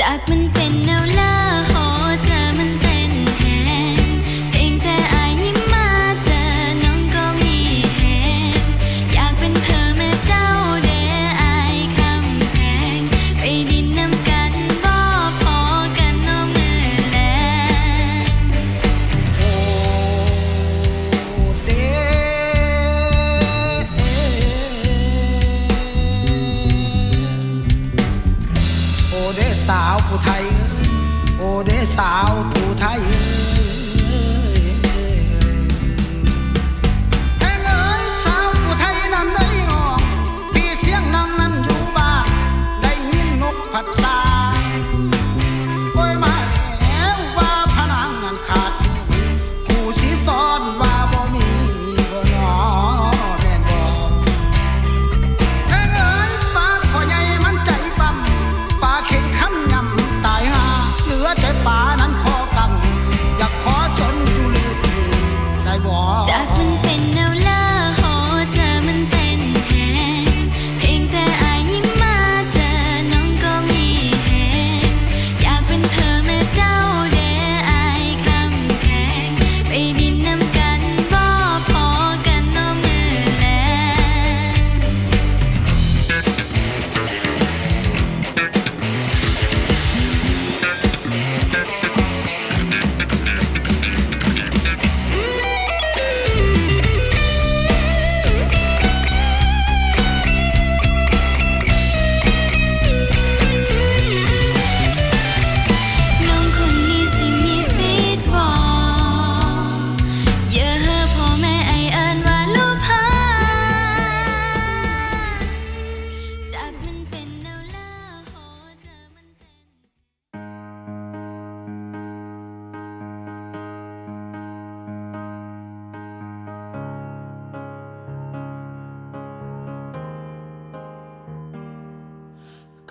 จากมันเป็นแนวล่า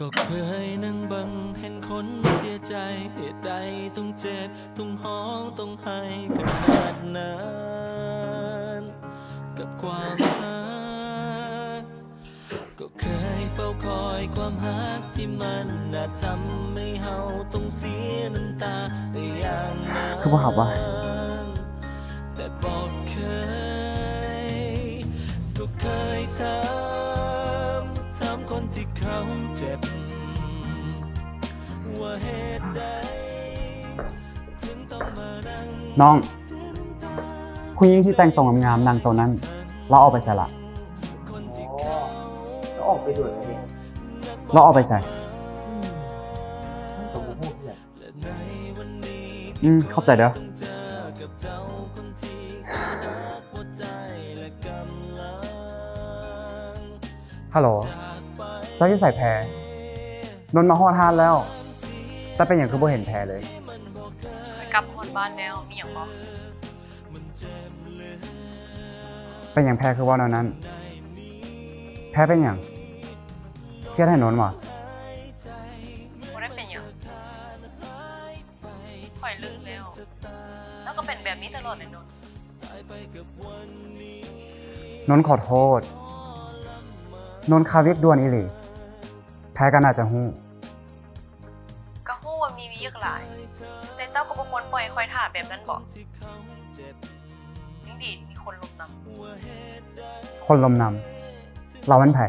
ก็เคยนั่งบังเห็นคนเสียใจเหตุใดต้องเจ็บต้องห้องต้องให้ขนาดนั้นกับความฮักก็เคยเฝ้าคอยความฮักที่มันอาทำให้เฮาต้องเสียน้ำตาได้อย่างนั้นคือบ่ครับว่าแต่บอกเคยก็เคยทำถามคนที่เขาเจ็บ นั่งน้องเสียน้ำตาผู้หญิงที่แต่งตัวงามๆนางตัวนั้น เราเอาไปใส่ละคนที่เขาก็ออกไปด่วนเลยดิเราเอาไปใส่ มันตัวผู้เพื่อนและในวันนี้อืมเข้าใจเด้อต้องเจอกับเจ้าคนที่รักหัวใจและกำลังฮัลโหลจากไปเจ้าที่ใส่แพรนนท์มาฮอดฮานแล้ว แต่เป็นอย่างคือบ่เห็นแพรเลยไปกลั บฮอนบ้านแล้วมีอย่างบอกเป็นอย่างแพรคือว่าแนวนั้น แพรเป็นอย่างเครียดให้นนท์วะบ่ได้เป็นอย่างข่อยลืมแล้วเจ้าก็เป็นแบบนี้ตลอดเลยเนนท์นนท์ขอโทษ นนท์คาเวียกด่วนอีหลีแพรก็น่าจะหู้ ปล่อยให้ข่อยถ่าแบบนั้นบอกยิ่งดีมีคนลงนำคนลมนำเราเป็นไผ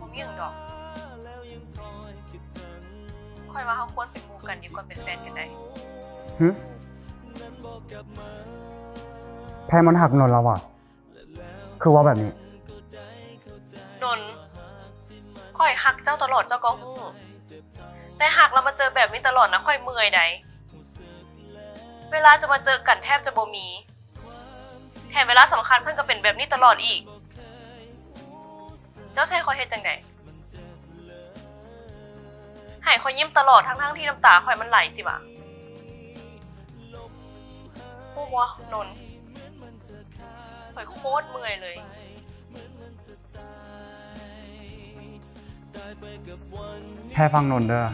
ผมยังดอกข่อยว่าเขาควรเป็นหมู่กันดีกว่าเป็นแฟนกันได้หึแพรมันหักนนท์เราอะ คือว่าแบบนี้ นนท์ข่อยหักเจ้าตลอดเจ้าก็ฮู้แต่หักเรามาเจอแบบนี้ตลอดนะข่อยเมื่อยใด เวลาจะมาเจอกันแทบจะบ่มี แถมเวลาสำคัญเพิ่นก็เป็นแบบนี้ตลอดอีก เจ้าช่ข่อยเฮ็ดจังไดให้ข่อยยิ้มตลอดทั้งๆที่น้ำตาข่อยมันไหลสิบ่ะฮู้บ่นนท์ข่อยโคตรเมื่อยเลยแค่ฟังนนเด้อ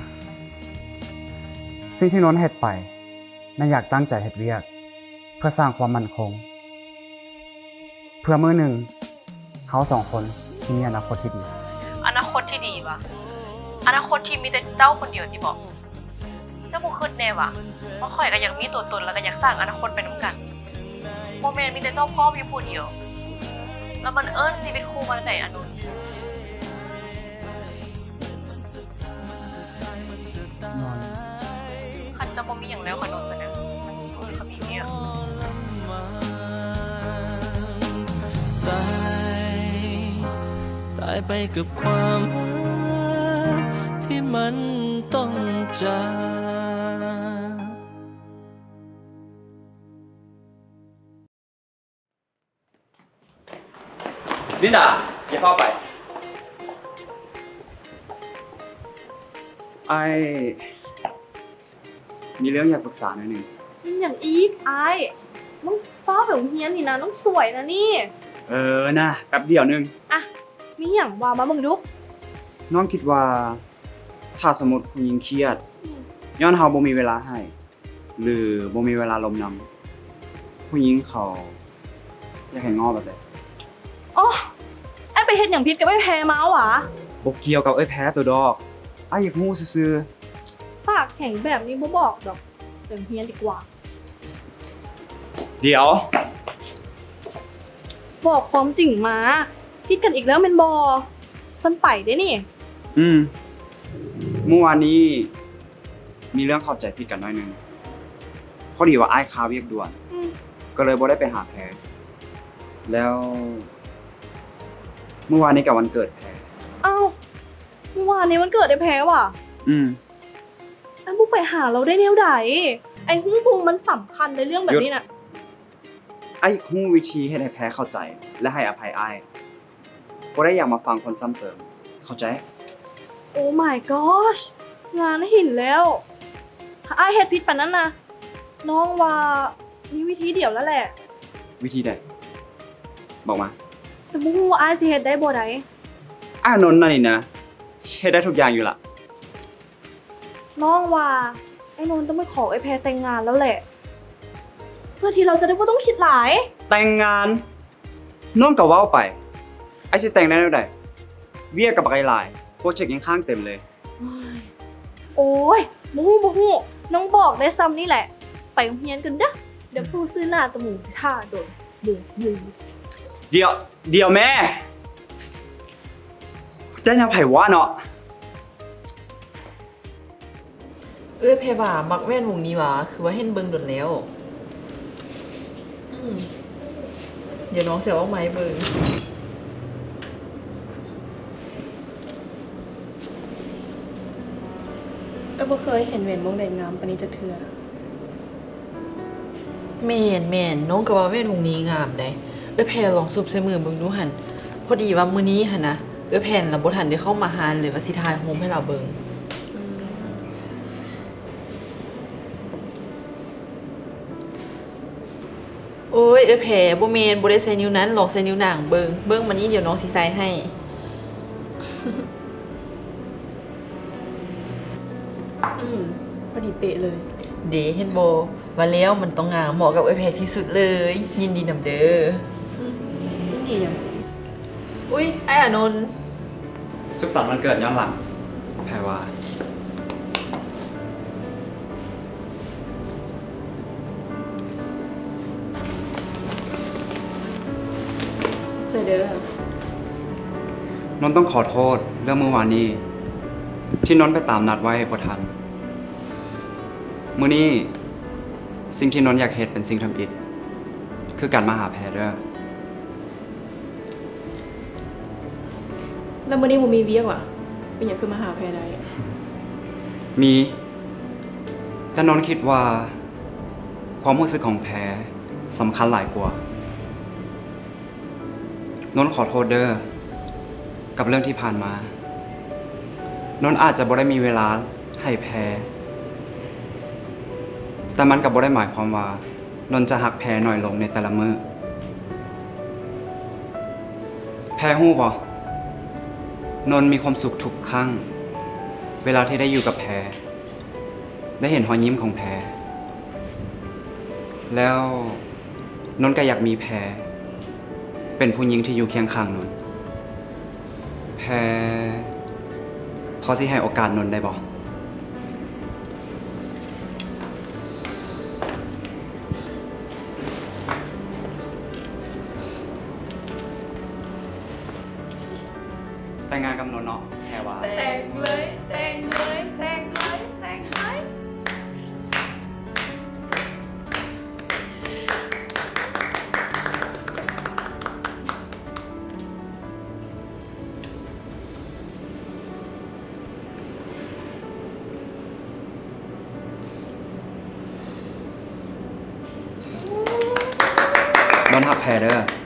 สิ่งที่นนเฮ็ดไป น่าอยากตั้งใจเฮ็ดเวียก เพื่อสร้างความมั่นคง เพื่อมือหนึ่งเขาสองคนที่มีอนาคตที่ดีอนาคตที่ดีวะอนาคตที่มีแต่เจ้าคนเดียวที่บอก เจ้าบ่คิดแน่วะว่าข่อยก็อยากมีตัวตนแล้วก็อยากสร้างอนาคตไปน้ำกันโมเมนต์มีแต่เจ้าพ่อมีผู้เดียว แล้วมันเอิ้นชีวิตคู่มาไหนอนุน ไปกับความรักที่มันต้องจากลินดาอย่าเข้าไป ไอมีเรื่องอยากปรึกษาหน่อยหนึ่งมันอย่างอีกไอ้น้องฟ้าแบบเฮียนนี่นะน้องสวยนะนี่ เออนะแป๊บเดียวหนึง มีอย่างว่ามามึงดูน้องคิดว่าถ้าสมมติผู้หญิงเครียด ย้อนเฮาบ่มีเวลาให้ หรือบ่มีเวลาลมนำผู้หญิงเขาอยากให้งอแบบใดอ๋อไอ้ไปเฮ็ดอย่างพิษกับไอ้แพ้มาหวะบ่เกี่ยวกับเอ้ยแพ้ตัวดอกอ้ายอยากฮู้ซื่อปากแข็งแบบนี้บ่บอกดอกเป็นเฮียนดีกว่า ๆเดี๋ยว บอกความจริงมา พิษกันอีกแล้วแมนบอสันไปได้นี่ อืมเมื่อวานนี้ มีเรื่องเข้าใจผิดกันหน้อยหนึงพอดีว่าอ้ายคาเวียกด่วน อืม ก็เลยบ่ได้ไปหาแพรแล้ว เมื่อวานนี้กับวันเกิดแพรเอ้าเมื่อวานนี้มันเกิดไอ้แพ้ว่ะอืม ไอ้บุกไปหาเราได้แนวใดไอ้หุ้งพุงมันสำคัญในเรื่องแบบนี้น่ะ ไอ้ฮู้วิธีให้ให้แพ้เข้าใจ และให้อภัยอ้าย บ่ได้อยากมาฟังคนซ้ำเติม เข้าใจ โอ้ my gosh งานหินแล้วถ้าไอ้ายเฮ็ดพิษปานนั้นนะน้องว่ามีวิธีเดียวแล้วแหละ วิธีใดบอกมาแต่บ่ฮู้ว่าอ้ายสิเฮ็ดได้บ่ได้อ้านนท์นั่นนี่นะเฮ็ดได้ทุกอย่างอยู่ละน้องว่าไอ้นนท์ต้องไปขอไอ้แพรแต่งงานแล้วแหละ เพื่อที่เราจะได้บ่ต้องคิดหลาย แต่งงาน น้องก็เว้าไป ไอ้สิแต่งได้แล้วใดเวียกับไอ้หลายโปรเจกต์ยังข้างเต็มเลย โอ้ยบ่ฮู้บ่ฮู้น้องบอกได้ซ้ำนี่แหละ ไปโรงเรียนกันเด้อเดี๋ยวผู้ซื้อหน้าตะหมูสิท่าโดนเดือดยืนเดี๋ยว เดี๋ยวแม่ ได้แนวไผ่ว่าเนาะเอ้ยเพบ่ามักแว่นวงนี้หวะคือว่าเห็นเบิ่งโดนแล้วอืมเดี๋ยวน้องเสียว่าไม้เบิ่ง เอ้ย บ่เคยเห็นเวนวงใดงามปานนี้จักเทื่อแม่นแม่นน้องก็ว่าแว่นวงนี้งามได้เอ้ยแพรลองซุบใส่มือเบิ่งดูหันพอดีว่ามื้อนี้หันนะเอ้ยแพนเราบ่ทันได้เข้ามาหานเลยว่าสิทายโฮมให้เราเบิ่งโอ้ยเอ้ยแพรบ่แม่นบ่ได้ใส่นิ้วนั้นลองใส่นิ้วนางเบิ่งเบิ่งมานี้เดี๋ยวน้องสิใส่ให้ พอดีเป๊ะเลย เดเห็นโบว่าแล้วมันต้องงามเหมาะกับไอแพรที่สุดเลย ยินดีนำเด้อนี่ดีอะอุ้ยไออานนท์สุขสันต์วันเกิดย้อนหลังแพรว่า เจอเด้อนนท์ต้องขอโทษเรื่องเมื่อวานนี้ ที่นนท์ไปตามนัดไว้พอทัน มื้อนี้สิ่งที่นนท์อยากเฮ็ดเป็นสิ่งทำอิฐคือการมาหาแพรเด้อแล้วมื้อนี้บ่มีเวียกว่ะเป็นหยังคือมาหาแพรได้มี แต่นนท์คิดว่า ความรู้สึกของแพรสำคัญหลายกว่านนท์ขอโทษเด้อกับเรื่องที่ผ่านมานนท์อาจจะบ่ได้มีเวลาให้แพร แต่มันกับบ่ได้หมายความว่านนท์จะหักแพรหน่อยลงในแต่ละมือแพรฮู้บ่นนท์มีความสุขทุกครั้ง เวลาที่ได้อยู่กับแพร ได้เห็นรอยยิ้มของแพร แล้วนนท์ก็อยากมีแพร เป็นผู้หญิงที่อยู่เคียงข้างนนท์แพรพอสิให้โอกาสนนท์ได้บ่ งงานกับนนท์เนาะแพรว่าแต่งเลยแต่งเลยแต่งเลยแต่งเลยนนท์หักแพรเด้อ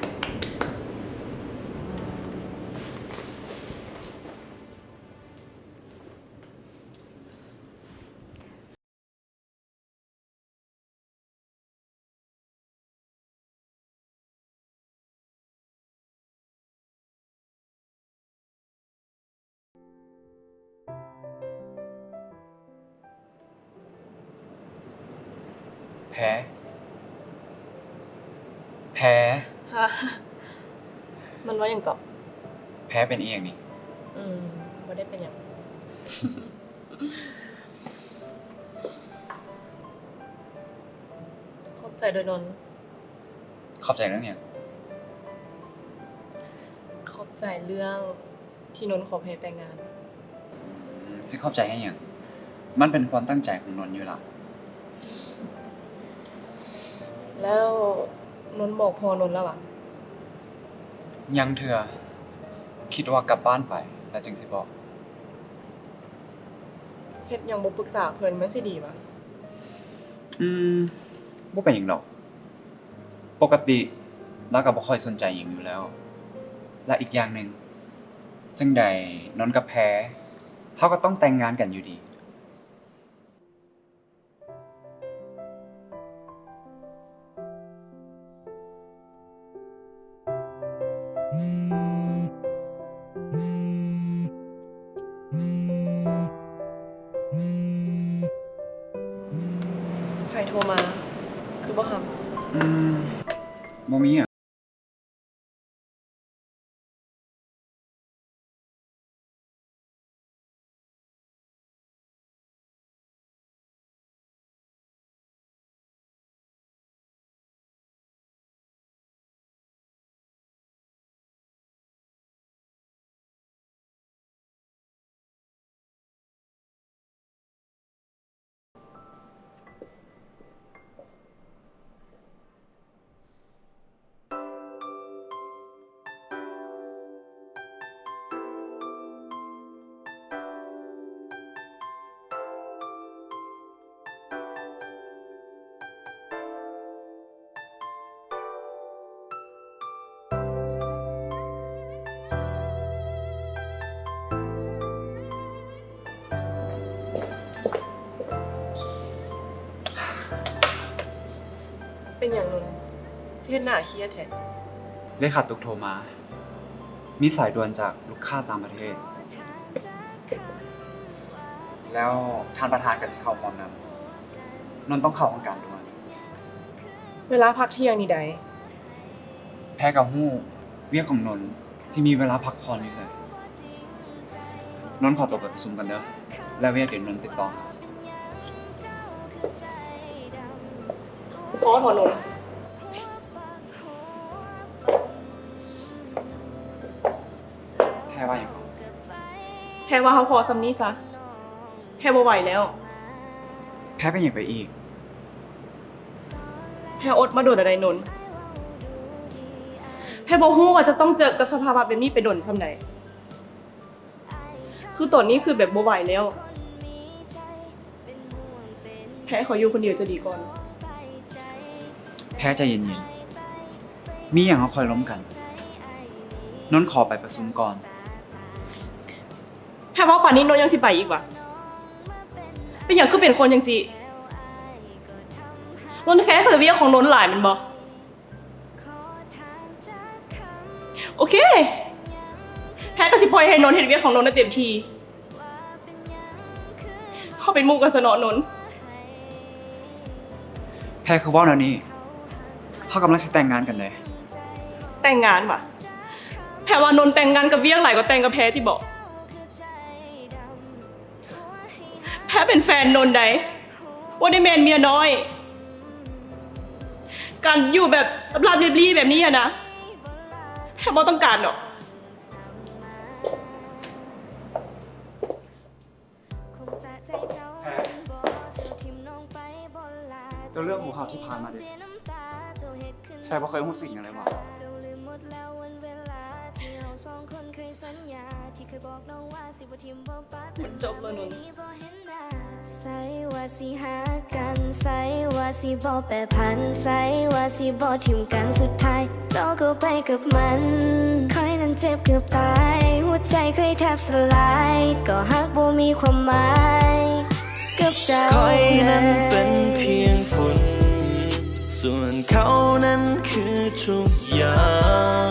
แพ้ แพ้ ฮะมันว่าอย่างเกาะแพ้เป็นอีอย่างนี้อืมไม่ได้เป็นอย่างขอบใจโดยนนท์ขอบใจเรื่องอย่างขอบใจเรื่องที่นนท์ขอเพแต่งงาน ซึ่งขอบใจให้อย่างมันเป็นความตั้งใจของนนท์อยู่และ แล้วนนท์บอกพอนนท์แล้วอะ ยังเถื่อคิดว่ากลับบ้านไป แล้วจึงสิบอกเฮ็ดหยังบ่ปรึกษาเพิ่นมันสิดีปะอืมบ่เป็นหยังดอก ปกติแล้วก็บ่ค่อยสนใจหยังอยู่แล้ว และอีกอย่างหนึ่งจังใดนนท์กับแพ้เขาก็ต้องแต่งงานกันอยู่ดี เป็นอย่างนนท์เฮ็ดหน้าเครียดแท้เลขาตุกโทรมา มีสายด่วนจากลูกค้าต่างประเทศ แล้วท่านประธานกับสิเข้าห้องนั้นนนท์ต้องเข้าห้องการด่วนเวลาพักเที่ยงนี่ใดแพ้กับหู้เวียกของนนท์ที่มีเวลาพักผ่อนอยู่ใส่นนท์ขอตัวไปประชุมกันเด้อแล้วเวียกเดี๋ยวนนท์ติดต่อ หาพอถอนนท์แพ้ว่าอย่างไรแพ้ว่าเขาพอซำนี้ซะแพ้บ่ไหวแล้ว แพ้เป็นอย่างไปอีก แพ้อดมาโดนอะไรนนแพ้บ่ฮู้ว่าจะต้องเจอกับสภาวะแบบนี้ไปโดนทำไดคือตอนนี้คือแบบบ่ไหวแล้ว แพ้ขออยู่คนเดียวจะดีก่อน พ้ใจเย็นๆ มีอย่างเขาคอยล้มกัน นนท์ขอไปประชุมก่อน แพ้ว่าป่านนี้นนท์ยังสิไปอีกวะเป็นอย่างคือเป็นคนยังสินนท์แค่เคยเวียของนนท์หลายแมันบอโอเค แพ้ก็สิปล่อยให้นนท์เห็นเวียของนนท์ได้เต็มทีเข้าเป็นหมู่กันสนอนนท์ แพ้คือว่าแนวนี้ เขากำลังจะแต่งงานกันเลย แต่งงานวะแพ้ว่านนท์แต่งงานกับเวียงหลายกว่าแต่งกับแพ้ที่บอกพ้เป็นแฟนนนท์ใดว่าได้แมนเมียน้อย การอยู่แบบลาบๆรีบๆแบบนี้อะนะแพ้บ่ต้องการหรอกเจ้าเรื่องของเขาที่ผ่านมาเด็ แค่บ่เคยรู้สึกอย่างไรวะมันจบแล้วนนท์ใส่ว่าสิหากันใส่ว่าสิบอแปรพันใส่ว่าสิบอทิมกันสุดท้ายเจ้าก็ไปกับมันคอยนั้นเจ็บเกือบตายหัวใจเคยแทบสลาย ก็หักบ่มีความหมายกับเจ้าคอยนั้นลยเป็น เขานั้นคือทุกอย่าง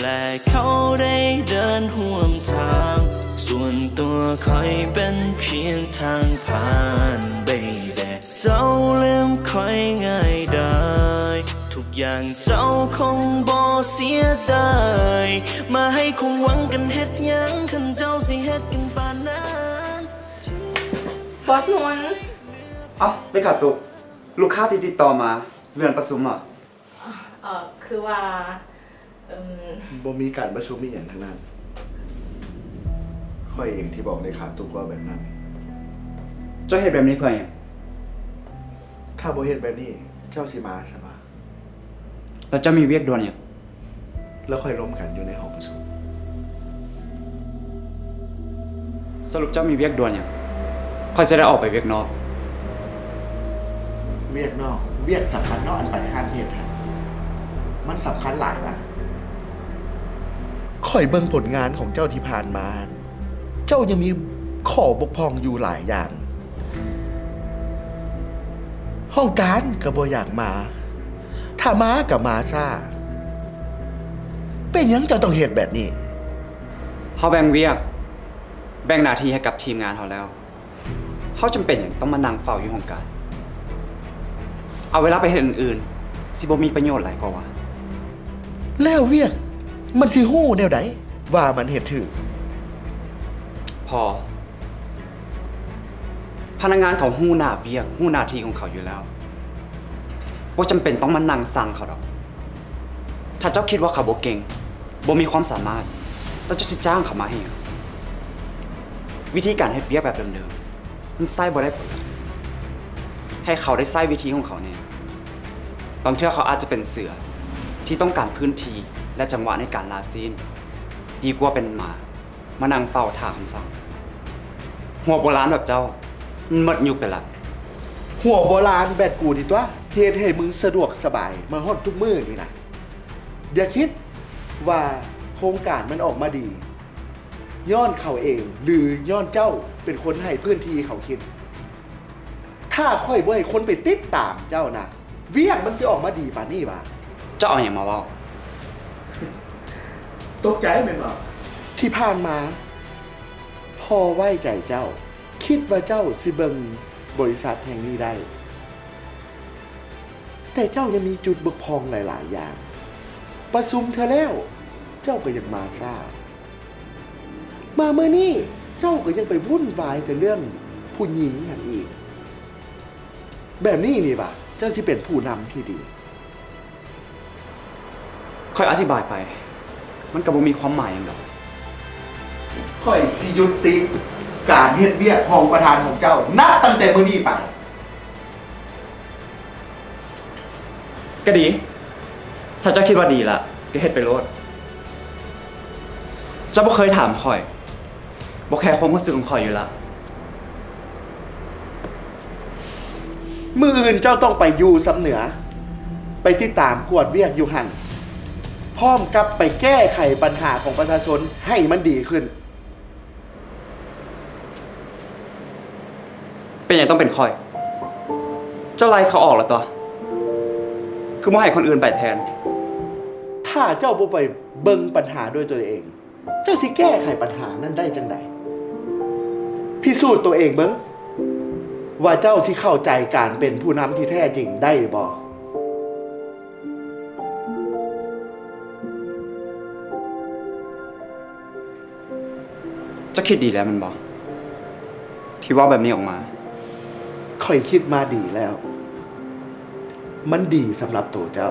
และเขาได้เดินห่วมทาง ส่วนตัวคอยเป็นเพียงทางผ่านเบแต่เจ้าลืมคอยง่ายได้ ทุกอย่างเจ้าคงบ่เสียดายมาให้คงหวังกันเฮ็ดหยังคันเจ้าสิเฮ็ดกันปานนั้นบอสนนท์เอ้าเลขาตุกลูกค้าที่ติดต่อมา เรื่องประชุมอะเอ่อคือว่าเอิ่มบ่มีการประชุมมีอย่างทั้งนั้นค่อยเองที่บอกเลขาตุกว่าแบบนั้น เจ้าเฮ็ดแบบนี้เพื่อหยังถ้าบ่เฮ็ดแบบนี้เจ้าสิมาซะมาแล้วเจ้ามีเวียกด่วนหยังแล้วค่อยล้มกันอยู่ในห้องประชุมสรุปเจ้ามีเวียกด่วนหยังค่อยจะได้ออกไปเวียกนอก เวียกนอก เวียกสำคัญเนอกอันไปห้านเฮ็ดฮะมันสำคัญหลายว่ะค่อยเบิ่งผลงานของเจ้าที่ผ่านมา เจ้ายังมีข้อบกพร่องอยู่หลายอย่าง ห้องการก็บ่อยากมา ถ้ามากับมาซ่า เป็นหยังเจ้าต้องเฮ็ดแบบนี้เขาแบ่งเวียก แบ่งหน้าที่ให้กับทีมงานเขาแล้วเขาจำเป็นอย่างต้องมานั่งเฝ้าอยู่ห้องการ เอาเวลาไปเห็นอื่นๆสิบ่มีประโยชน์หลายกว่าวะแล้วเวียกมันสิฮู้แนวใดว่ามันเฮ็ดถือพอ พนักงานเขาหู้หน้าเวียกหู้หน้าที่ของเขาอยู่แล้วว่าจำเป็นต้องมานั่งสั่งเขาดอก ถ้าเจ้าคิดว่าเขาบ่เก่งบ่มีความสามารถแล้วเจะสิจ้างเขามาให้หยังวิธีการให้เวียกแบบเดิมๆมันใส่บ่ได้ผล ให้เขาได้ใส่วิธีของเขาเนี่ยบางเทื่อเขาอาจจะเป็นเสือที่ต้องการพื้นที่และจังหวะในการลาซีน ดีกว่าเป็นหมามานั่งเฝ้าท่าคำสั่งหัวโบราณแบบเจ้ามันหมดยุคไปละหัวโบราณแบบกูดีตัวเทศให้มึงสะดวกสบายมาฮอดทุกมือนี่นะอย่าคิดว่าโครงการมันออกมาดีย้อนเขาเองหรือย้อนเจ้าเป็นคนให้พื้นที่เขาคิดาค่อยบ่ให้คนไปติดตามเจ้านะเวียงมันสิออกมาดีป่านนี้ป่ะเจ้าเอาอย่างมาเว่าตกใจแม่นบ่ที่ผ่านมาพ่อไว้ใจเจ้า คิดว่าเจ้าสิเบิงบริษัทแห่งนี้ได้ แต่เจ้ายังมีจุดบกพร่องหลาย ๆ อย่าง ประชุมเธอแล้ว เจ้าก็ยังมาซามาเมื่อนี้เจ้าก็ยังไปวุ่นวายแต่เรื่องผู้หญิงนั่นอีก แบบนี้นี่บ่ะเจ้าสิเป็นผู้นำที่ดี ค่อยอธิบายไป มันกับบ่มีความหมายอย่างดอกค่อยสิยุติ การเฮ็ดเวียกห้องประธานของเจ้า นับตั้งแต่มื้อนี้ไป ก็ดี ถ้าเจ้าคิดว่าดีละก็เฮ็ดไปโลดเจ้าบ่เคยถามข่อยบ่แค่ความรู้สึกของข่อยอยู่ละ มืออื่นเจ้าต้องไปอยู่สำเหนือ ไปติดตามกวดเวียกอยู่หันพร้อมกับไปแก้ไขปัญหาของประชาชนให้มันดีขึ้น เป็นอย่างต้องเป็นข่อย เจ้าไล่เขาออกแล้วตัว คือบ่ให้คนอื่นไปแทน ถ้าเจ้าบ่ไปเบิ่งปัญหาด้วยตัวเอง เจ้าสิแก้ไขปัญหานั้นได้จังไดพิสูจน์ตัวเองเบิ่ง ว่าเจ้าสิเข้าใจการเป็นผู้นำที่แท้จริงได้บ่เจ้าคิดดีแล้วแมันบอกที่ว่าแบบนี้ออกมาข่อยคิดมาดีแล้ว มันดีสำหรับตัวเจ้า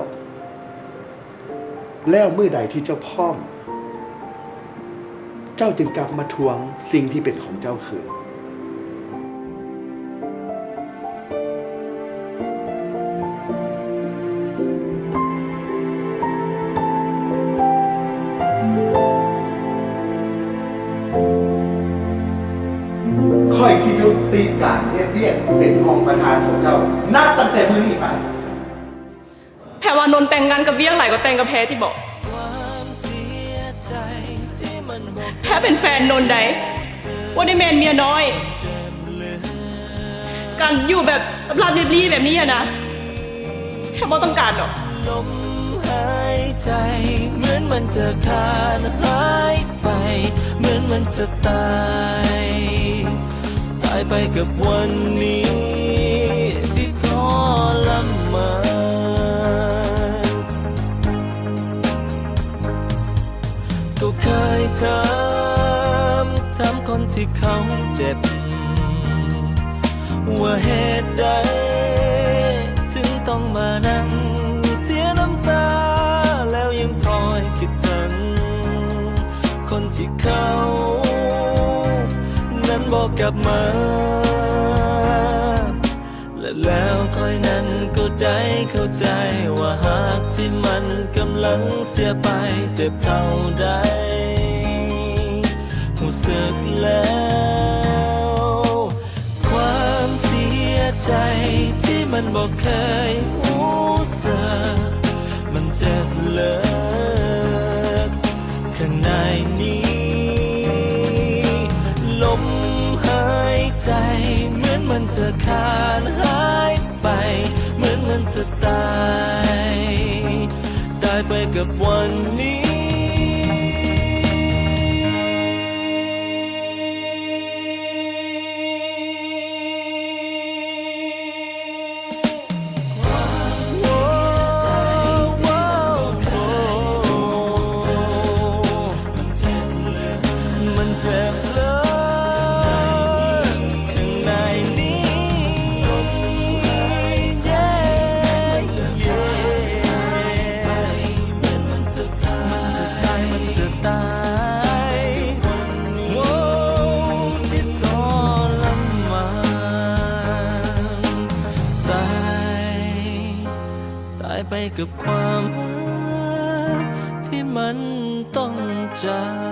แล้วมือใดที่เจ้าพร้อม เจ้าจึงกลับมาทวงสิ่งที่เป็นของเจ้าคืน ที่บอกความเสียใจที่มันบอกแพรเป็นแฟนนนท์ใดว่าได้แมนเมียน้อย การอยู่แบบลาบรีบๆแบบนี้อะนะแพรบ่ต้องการหรอกลมหายใจเหมือนมันจะขาดหายไป เหมือนมันจะตายตายไปกับวันนี้ที่ทรมาน ถามถามคนที่เขาเจ็บ ว่าเหตุใด ถึงต้องมานั่งเสียน้ำตา แล้วยังคอยคิดถึง คนที่เขา นั้นบอกกลับมา และแล้วคอยนั้นก็ได้เข้าใจว่าหากที่มันกำลังเสียไปเจ็บเท่าใด รู้สึกแล้ว ความเสียใจที่มันบอกเคยรู้สึกมันเจ็บเลิกข้างในนี้ลมหายใจเหมือนมันจะขาดหายไป เหมือนมันจะตาย ตายไปกับวันนี้ กับความรักที่มันต้องจาก